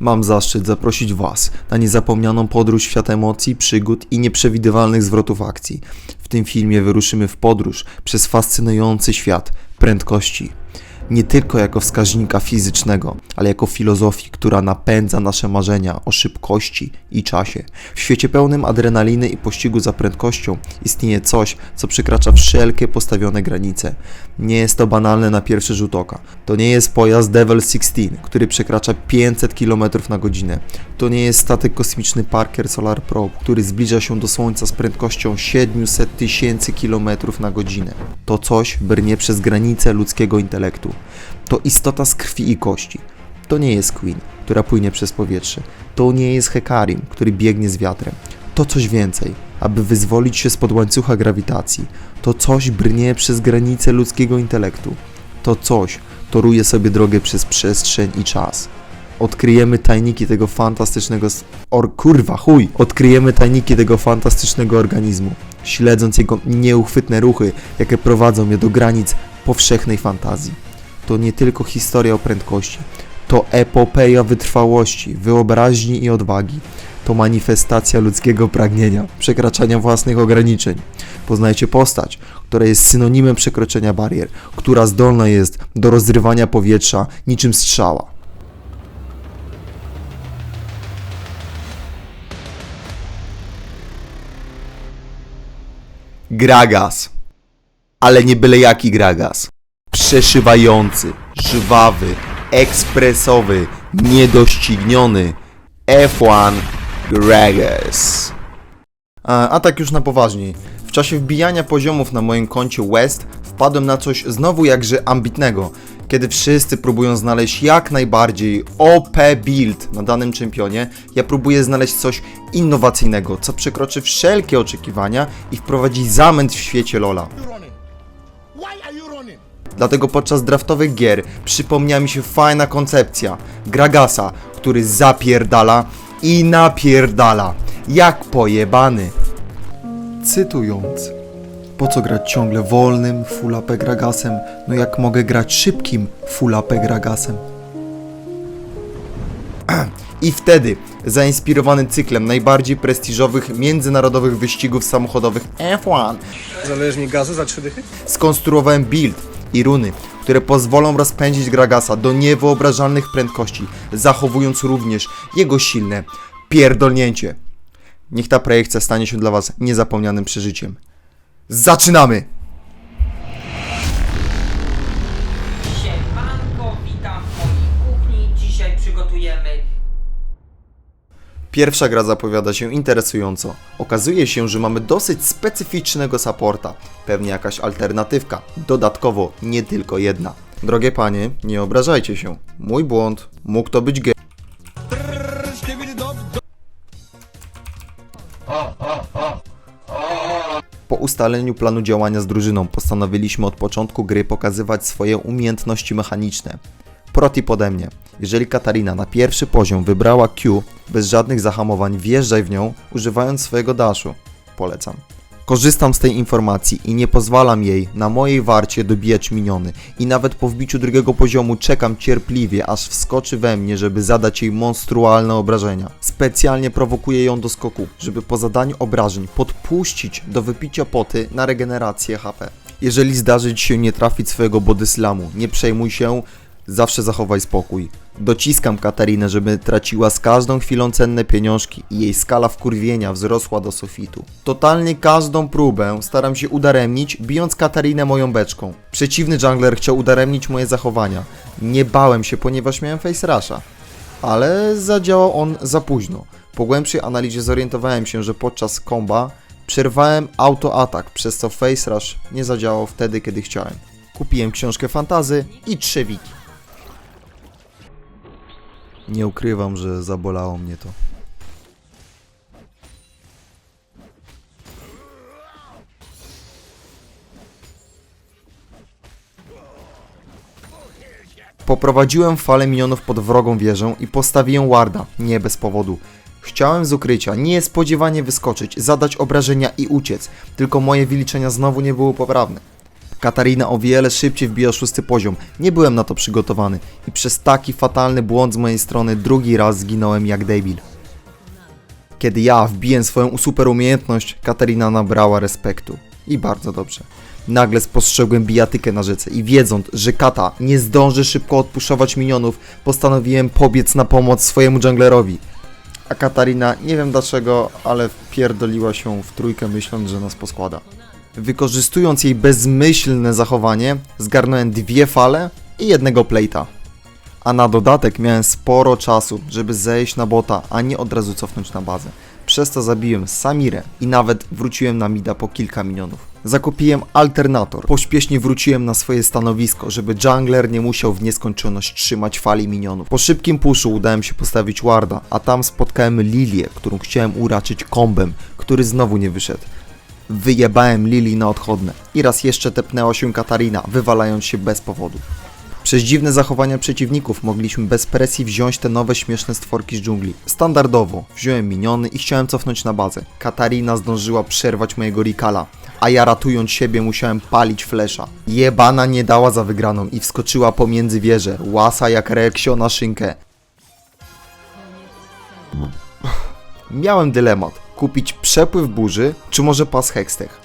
Mam zaszczyt zaprosić Was na niezapomnianą podróż w świat emocji, przygód i nieprzewidywalnych zwrotów akcji. W tym filmie wyruszymy w podróż przez fascynujący świat prędkości. Nie tylko jako wskaźnika fizycznego, ale jako filozofii, która napędza nasze marzenia o szybkości i czasie. W świecie pełnym adrenaliny i pościgu za prędkością istnieje coś, co przekracza wszelkie postawione granice. Nie jest to banalne na pierwszy rzut oka. To nie jest pojazd Devil 16, który przekracza 500 km na godzinę. To nie jest statek kosmiczny Parker Solar Probe, który zbliża się do Słońca z prędkością 700 tysięcy km na godzinę. To coś brnie przez granice ludzkiego intelektu. To istota z krwi i kości. To nie jest Queen, która płynie przez powietrze. To nie jest Hekarim, który biegnie z wiatrem. To coś więcej. Aby wyzwolić się spod łańcucha grawitacji, to coś brnie przez granice ludzkiego intelektu. To coś toruje sobie drogę przez przestrzeń i czas. Odkryjemy tajniki tego fantastycznego. Or kurwa, chuj! Odkryjemy tajniki tego fantastycznego organizmu, śledząc jego nieuchwytne ruchy, jakie prowadzą mnie do granic powszechnej fantazji. To nie tylko historia o prędkości, to epopeja wytrwałości, wyobraźni i odwagi. To manifestacja ludzkiego pragnienia, przekraczania własnych ograniczeń. Poznajcie postać, która jest synonimem przekroczenia barier, która zdolna jest do rozrywania powietrza niczym strzała. Gragas. Ale nie byle jaki Gragas. Przeszywający, żwawy, ekspresowy, niedościgniony F1 Gragas. A, a tak już na poważniej. W czasie wbijania poziomów na moim koncie West wpadłem na coś znowu jakże ambitnego, kiedy wszyscy próbują znaleźć jak najbardziej OP build na danym czempionie, ja próbuję znaleźć coś innowacyjnego, co przekroczy wszelkie oczekiwania i wprowadzi zamęt w świecie LoL'a. Dlatego podczas draftowych gier przypomniała mi się fajna koncepcja Gragasa, który zapierdala i napierdala, jak pojebany. Cytując, po co grać ciągle wolnym full AP Gragasem, no jak mogę grać szybkim full AP Gragasem? I wtedy, zainspirowany cyklem najbardziej prestiżowych międzynarodowych wyścigów samochodowych F1, Zalejesz mi gazu za trzy dychy? skonstruowałem build i runy, które pozwolą rozpędzić Gragasa do niewyobrażalnych prędkości, zachowując również jego silne pierdolnięcie. Niech ta projekcja stanie się dla Was niezapomnianym przeżyciem. Zaczynamy! Pierwsza gra zapowiada się interesująco. Okazuje się, że mamy dosyć specyficznego supporta. Pewnie jakaś alternatywka. Dodatkowo nie tylko jedna. Drogie panie, nie obrażajcie się. Mój błąd. Mógł to być ge... Po ustaleniu planu działania z drużyną postanowiliśmy od początku gry pokazywać swoje umiejętności mechaniczne. Protip ode mnie. Jeżeli Katarina na pierwszy poziom wybrała Q, bez żadnych zahamowań wjeżdżaj w nią, używając swojego daszu. Polecam. Korzystam z tej informacji i nie pozwalam jej na mojej warcie dobijać miniony. I nawet po wbiciu drugiego poziomu czekam cierpliwie, aż wskoczy we mnie, żeby zadać jej monstrualne obrażenia. Specjalnie prowokuję ją do skoku, żeby po zadaniu obrażeń podpuścić do wypicia poty na regenerację HP. Jeżeli zdarzy Ci się nie trafić swojego bodyslamu, nie przejmuj się, Zawsze zachowaj spokój. Dociskam Katarinę, żeby traciła z każdą chwilą cenne pieniążki i jej skala wkurwienia wzrosła do sufitu. Totalnie każdą próbę staram się udaremnić, bijąc Katarinę moją beczką. Przeciwny jungler chciał udaremnić moje zachowania. Nie bałem się, ponieważ miałem face rusha. Ale zadziałał on za późno. Po głębszej analizie zorientowałem się, że podczas komba przerwałem autoatak, przez co face rush nie zadziałał wtedy, kiedy chciałem. Kupiłem książkę fantazy i trzy wiki. Nie ukrywam, że zabolało mnie to. Poprowadziłem falę minionów pod wrogą wieżę i postawiłem warda, nie bez powodu. Chciałem z ukrycia niespodziewanie wyskoczyć, zadać obrażenia i uciec, tylko moje wyliczenia znowu nie były poprawne. Katarina o wiele szybciej wbija szósty poziom. Nie byłem na to przygotowany i przez taki fatalny błąd z mojej strony drugi raz zginąłem jak debil. Kiedy ja wbiłem swoją super umiejętność, Katarina nabrała respektu. I bardzo dobrze. Nagle spostrzegłem bijatykę na rzece i wiedząc, że Kata nie zdąży szybko odpuszować minionów, postanowiłem pobiec na pomoc swojemu junglerowi. A Katarina, nie wiem dlaczego, ale wpierdoliła się w trójkę myśląc, że nas poskłada. Wykorzystując jej bezmyślne zachowanie, zgarnąłem dwie fale i jednego plejta. A na dodatek miałem sporo czasu, żeby zejść na bota, a nie od razu cofnąć na bazę. Przez to zabiłem Samirę i nawet wróciłem na mida po kilka minionów. Zakupiłem alternator. Pośpiesznie wróciłem na swoje stanowisko, żeby jungler nie musiał w nieskończoność trzymać fali minionów. Po szybkim puszu udałem się postawić warda, a tam spotkałem Lilię, którą chciałem uraczyć kombem, który znowu nie wyszedł. Wyjebałem Lili na odchodne i raz jeszcze tepnęła się Katarina, wywalając się bez powodu. Przez dziwne zachowania przeciwników mogliśmy bez presji wziąć te nowe śmieszne stworki z dżungli. Standardowo wziąłem miniony i chciałem cofnąć na bazę. Katarina zdążyła przerwać mojego Rikala, a ja ratując siebie musiałem palić flesza. Jebana nie dała za wygraną i wskoczyła pomiędzy wieże, łasa jak reksio na szynkę. Miałem dylemat, kupić przepływ burzy, czy może pas Hextech.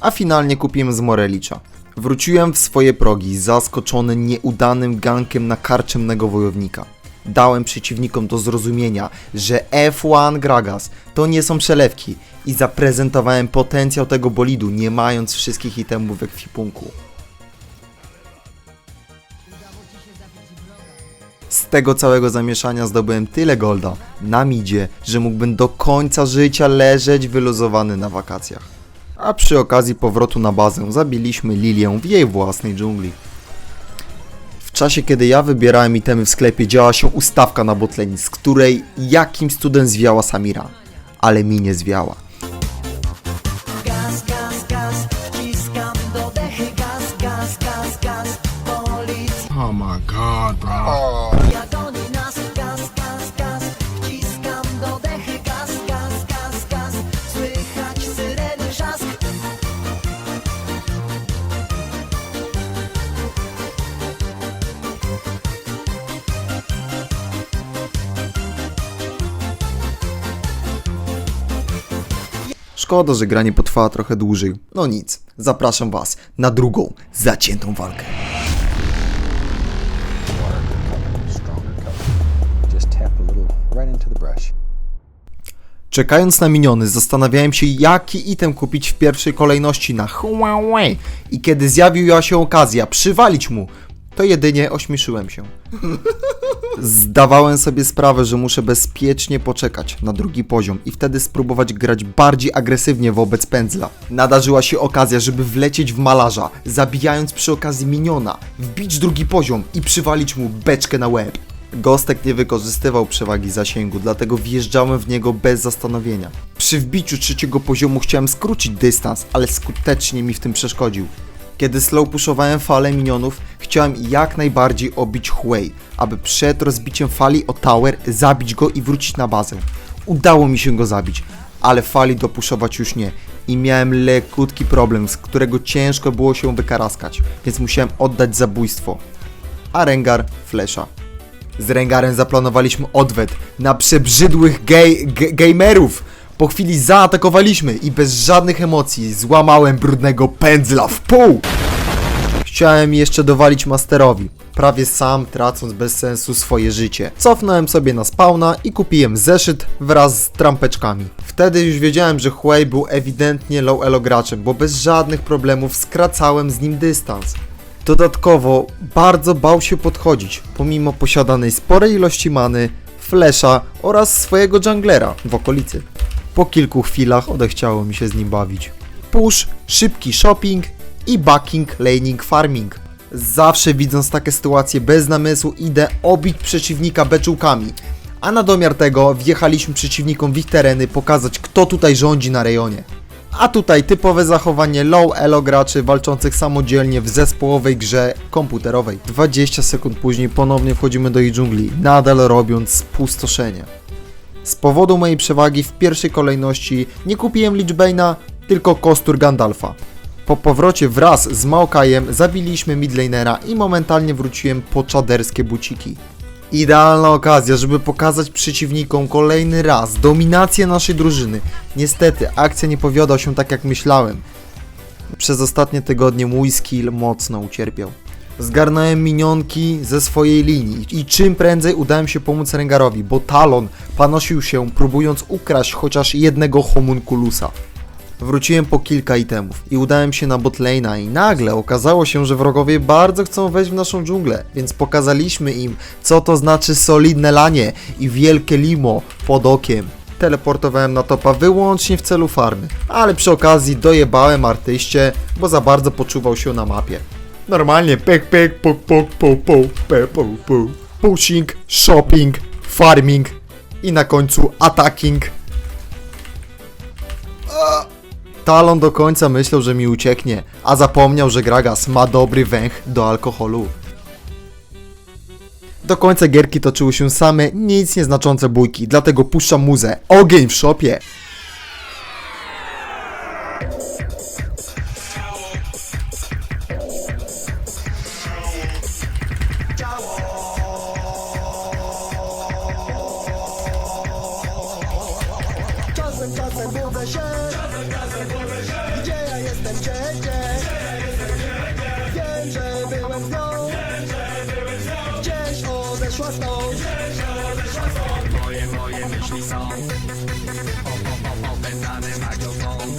A finalnie kupiłem z Morelicza. Wróciłem w swoje progi, zaskoczony nieudanym gankiem na karczemnego wojownika. Dałem przeciwnikom do zrozumienia, że F1 Gragas to nie są przelewki i zaprezentowałem potencjał tego bolidu, nie mając wszystkich itemów w ekwipunku. Z tego całego zamieszania zdobyłem tyle golda na midzie, że mógłbym do końca życia leżeć wyluzowany na wakacjach. A przy okazji powrotu na bazę zabiliśmy Lilię w jej własnej dżungli. W czasie kiedy ja wybierałem itemy w sklepie działa się ustawka na botlane, z której jakimś cudem zwiała Samira. Ale mi nie zwiała. Szkoda, że granie potrwała trochę dłużej. No nic, zapraszam Was na drugą, zaciętą walkę. Czekając na miniony, zastanawiałem się, jaki item kupić w pierwszej kolejności na Huawei. I kiedy zjawiła się okazja przywalić mu, to jedynie ośmieszyłem się. Zdawałem sobie sprawę, że muszę bezpiecznie poczekać na drugi poziom i wtedy spróbować grać bardziej agresywnie wobec pędzla. Nadarzyła się okazja, żeby wlecieć w malarza, zabijając przy okazji miniona, wbić drugi poziom i przywalić mu beczkę na łeb. Gostek nie wykorzystywał przewagi zasięgu, dlatego wjeżdżałem w niego bez zastanowienia. Przy wbiciu trzeciego poziomu chciałem skrócić dystans, ale skutecznie mi w tym przeszkodził. Kiedy slow pushowałem falę minionów, chciałem jak najbardziej obić Huey, aby przed rozbiciem fali o tower zabić go i wrócić na bazę. Udało mi się go zabić, ale fali dopuszować już nie i miałem lekutki problem, z którego ciężko było się wykaraskać, więc musiałem oddać zabójstwo. A Rengar flesza. Z Rengarem zaplanowaliśmy odwet na przebrzydłych gej, ge, gamerów. Po chwili zaatakowaliśmy i bez żadnych emocji złamałem brudnego pędzla w pół. Chciałem jeszcze dowalić Masterowi, prawie sam tracąc bez sensu swoje życie. Cofnąłem sobie na spawna i kupiłem zeszyt wraz z trampeczkami. Wtedy już wiedziałem, że Huey był ewidentnie low elo graczem, bo bez żadnych problemów skracałem z nim dystans. Dodatkowo bardzo bał się podchodzić, pomimo posiadanej sporej ilości many, flesza oraz swojego junglera w okolicy. Po kilku chwilach odechciało mi się z nim bawić. Push, szybki shopping i backing, laning, farming. Zawsze widząc takie sytuacje bez namysłu idę obić przeciwnika beczułkami. A na domiar tego wjechaliśmy przeciwnikom w ich tereny pokazać kto tutaj rządzi na rejonie. A tutaj typowe zachowanie low elo graczy walczących samodzielnie w zespołowej grze komputerowej. 20 sekund później ponownie wchodzimy do ich dżungli, nadal robiąc spustoszenie. Z powodu mojej przewagi w pierwszej kolejności nie kupiłem Lichbane'a, tylko kostur Gandalfa. Po powrocie wraz z Maokajem zabiliśmy midlanera i momentalnie wróciłem po czaderskie buciki. Idealna okazja, żeby pokazać przeciwnikom kolejny raz dominację naszej drużyny. Niestety, akcja nie powiodła się tak jak myślałem. Przez ostatnie tygodnie mój skill mocno ucierpiał. Zgarnąłem minionki ze swojej linii i czym prędzej udałem się pomóc Rengarowi, bo Talon panosił się próbując ukraść chociaż jednego homunculusa. Wróciłem po kilka itemów i udałem się na botlane'a i nagle okazało się, że wrogowie bardzo chcą wejść w naszą dżunglę, więc pokazaliśmy im, co to znaczy solidne lanie i wielkie limo pod okiem. Teleportowałem na topa wyłącznie w celu farmy, ale przy okazji dojebałem artyście, bo za bardzo poczuwał się na mapie. Normalnie pek pek pok pok pok pok pe, po, po. Pushing, shopping, farming i na końcu attacking. Talon do końca myślał, że mi ucieknie, a zapomniał, że Gragas ma dobry węch do alkoholu. Do końca gierki toczyły się same nic nieznaczące bójki, dlatego puszczam muzę. Ogień w szopie! Czasem, czasem budzę się. Gdzie ja jestem, gdzie, gdzie? Wiem, że byłem z nią. Gdzieś odeszła stąd. Moje, moje myśli są opętany magnofon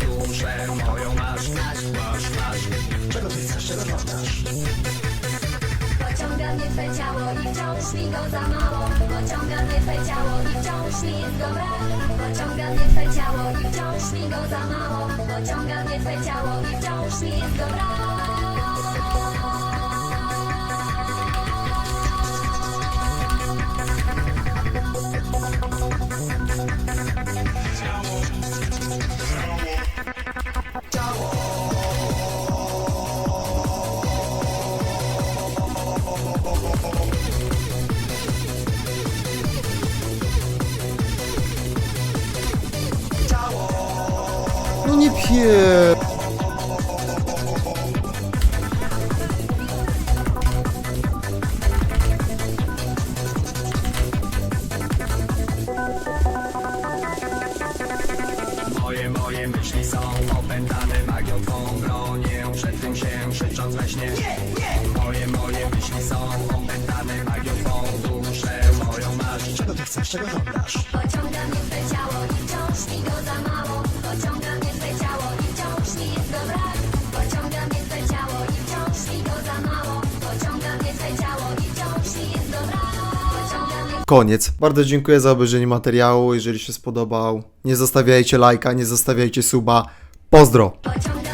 Duszę moją masz, masz, masz, masz. Czego ty chcesz, czego żądasz? Pociąga mnie twe ciało i wciąż mi go za mało. Pociąga mnie twe ciało i wciąż mi jest go brak Pociąga mnie twe ciało i wciąż mi go za mało. Pociąga mnie twe ciało i wciąż mi jest go brak śnie Moje, moje myśli są opętane magią Duszę moją masz Czego ty chcesz, czego żądasz? Pociąga mnie twe ciało i wciąż mi go za mało Pociąga mnie twe ciało i wciąż mi jest go brak Pociąga mnie twe ciało i wciąż mi go za mało Pociąga mnie twe ciało i wciąż mi jest go brak Koniec. Bardzo dziękuję za obejrzenie materiału. Jeżeli się spodobał, nie zostawiajcie lajka, nie zostawiajcie suba. Pozdro! Pociąga